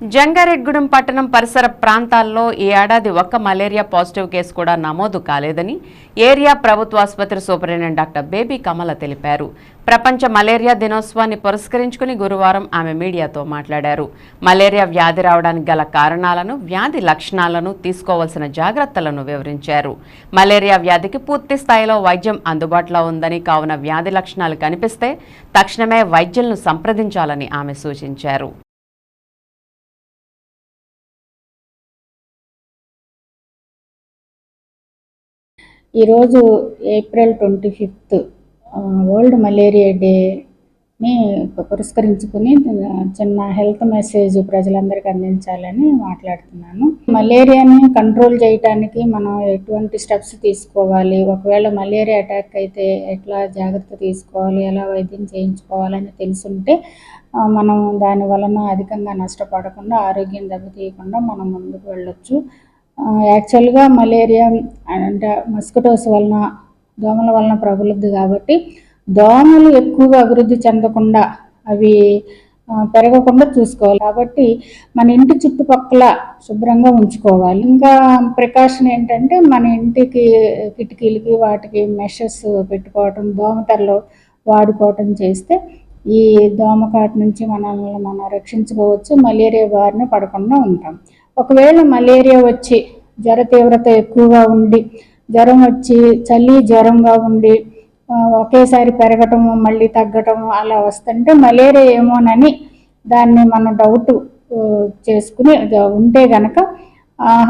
జంగారెడ్గూడెం పట్టణం పరిసర ప్రాంతాల్లో ఈ ఏడాది ఒక్క మలేరియా పాజిటివ్ కేసు కూడా నమోదు కాలేదని ఏరియా ప్రభుత్వ ఆసుపత్రి సూపరింటెండెంట్ డాక్టర్ బేబీ కమల తెలిపారు. ప్రపంచ మలేరియా దినోత్సవాన్ని పురస్కరించుకుని గురువారం ఆమె మీడియాతో మాట్లాడారు. మలేరియా వ్యాధి రావడానికి గల కారణాలను వ్యాధి లక్షణాలను తీసుకోవాల్సిన జాగ్రత్తలను వివరించారు. మలేరియా వ్యాధికి పూర్తి స్థాయిలో వైద్యం అందుబాటులో ఉందని కావున వ్యాధి లక్షణాలు కనిపిస్తే తక్షణమే వైద్యులను సంప్రదించాలని ఆమె సూచించారు. ఈరోజు April twenty fifth world malaria డేని పురస్కరించుకుని చిన్న హెల్త్ మెసేజ్ ప్రజలందరికీ అందించాలని మాట్లాడుతున్నాను. మలేరియాని కంట్రోల్ చేయటానికి మనం ఎటువంటి స్టెప్స్ తీసుకోవాలి? ఒకవేళ మలేరియా అటాక్ అయితే ఎట్లా జాగ్రత్త తీసుకోవాలి? ఎలా వైద్యం చేయించుకోవాలని తెలుసుంటే మనం దాని వలన అధికంగా నష్టపడకుండా ఆరోగ్యం దెబ్బతీయకుండా మనం ముందుకు వెళ్ళొచ్చు. యాక్చువల్గా మలేరియా అంటే మస్కిటోస్ వలన దోమల వలన ప్రబలుద్ది కాబట్టి దోమలు ఎక్కువగా అభివృద్ధి చెందకుండా అవి పెరగకుండా చూసుకోవాలి. కాబట్టి మన ఇంటి చుట్టుపక్కల శుభ్రంగా ఉంచుకోవాలి. ఇంకా ప్రికాషన్ ఏంటంటే మన ఇంటికి కిటికీలకి వాటికి మెషెస్ పెట్టుకోవటం దోమతెరలు వాడుకోవటం చేస్తే ఈ దోమకాటు నుంచి మనల్ని మనం రక్షించుకోవచ్చు. మలేరియా బారిన పడకుండా ఉంటాం. ఒకవేళ మలేరియా వచ్చి జ్వర తీవ్రత ఎక్కువగా ఉండి జ్వరం వచ్చి చలి జ్వరంగా ఉండి ఒకేసారి పెరగటము మళ్ళీ తగ్గటము అలా వస్తుంటే మలేరియా ఏమోనని దాన్ని మనం డౌట్ చేసుకుని ఉంటే గనక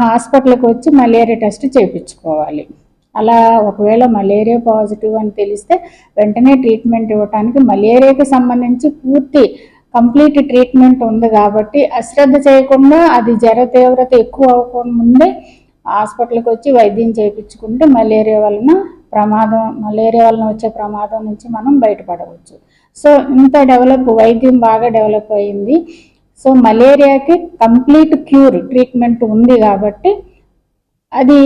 హాస్పిటల్కి వచ్చి మలేరియా టెస్ట్ చేయించుకోవాలి అలా ఒకవేళ మలేరియా పాజిటివ్ అని తెలిస్తే వెంటనే ట్రీట్మెంట్ ఇవ్వడానికి మలేరియాకి సంబంధించి పూర్తి కంప్లీట్ ట్రీట్మెంట్ ఉంది కాబట్టి అశ్రద్ధ చేయకుండా అది జ్వర తీవ్రత ఎక్కువ అవ్వకుండా ముందే హాస్పిటల్కి వచ్చి వైద్యం చేయించుకుంటే మలేరియా వలన ప్రమాదం మలేరియా వలన వచ్చే ప్రమాదం నుంచి మనం బయటపడవచ్చు. సో ఇంత డెవలప్ వైద్యం బాగా డెవలప్ అయింది. సో మలేరియాకి కంప్లీట్ క్యూర్ ట్రీట్మెంట్ ఉంది కాబట్టి అది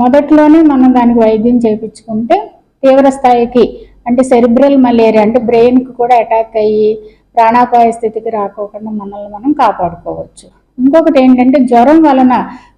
మొదట్లోనే మనం దానికి వైద్యం చేయించుకుంటే తీవ్ర స్థాయికి అంటే సెరిబ్రల్ మలేరియా అంటే బ్రెయిన్కి కూడా అటాక్ అయ్యి ప్రాణాపాయ స్థితికి రాకోకుండా మనల్ని మనం కాపాడుకోవచ్చు. ఇంకొకటి ఏంటంటే జ్వరం వలన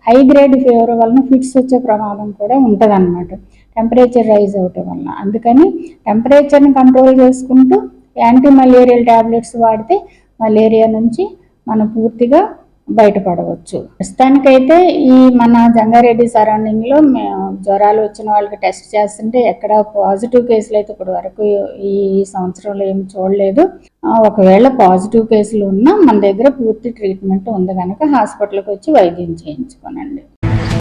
హై గ్రేడ్ ఫీవర్ వలన ఫిట్స్ వచ్చే ప్రమాదం కూడా ఉంటుంది అన్నమాట టెంపరేచర్ రైజ్ అవటం వలన. అందుకని టెంపరేచర్ని కంట్రోల్ చేసుకుంటూ యాంటీ మలేరియల్ ట్యాబ్లెట్స్ వాడితే మలేరియా నుంచి మనం పూర్తిగా బయటపడవచ్చు. ప్రస్తుతానికైతే ఈ మన జంగారెడ్డి సరౌండింగ్లో మేము జ్వరాలు వచ్చిన వాళ్ళకి టెస్ట్ చేస్తుంటే ఎక్కడ పాజిటివ్ కేసులు అయితే ఇప్పటి వరకు ఈ సంవత్సరంలో ఏమి చూడలేదు. ఒకవేళ పాజిటివ్ కేసులు ఉన్నా మన దగ్గర పూర్తి ట్రీట్మెంట్ ఉంది కనుక హాస్పిటల్కి వచ్చి వైద్యం చేయించుకోనండి.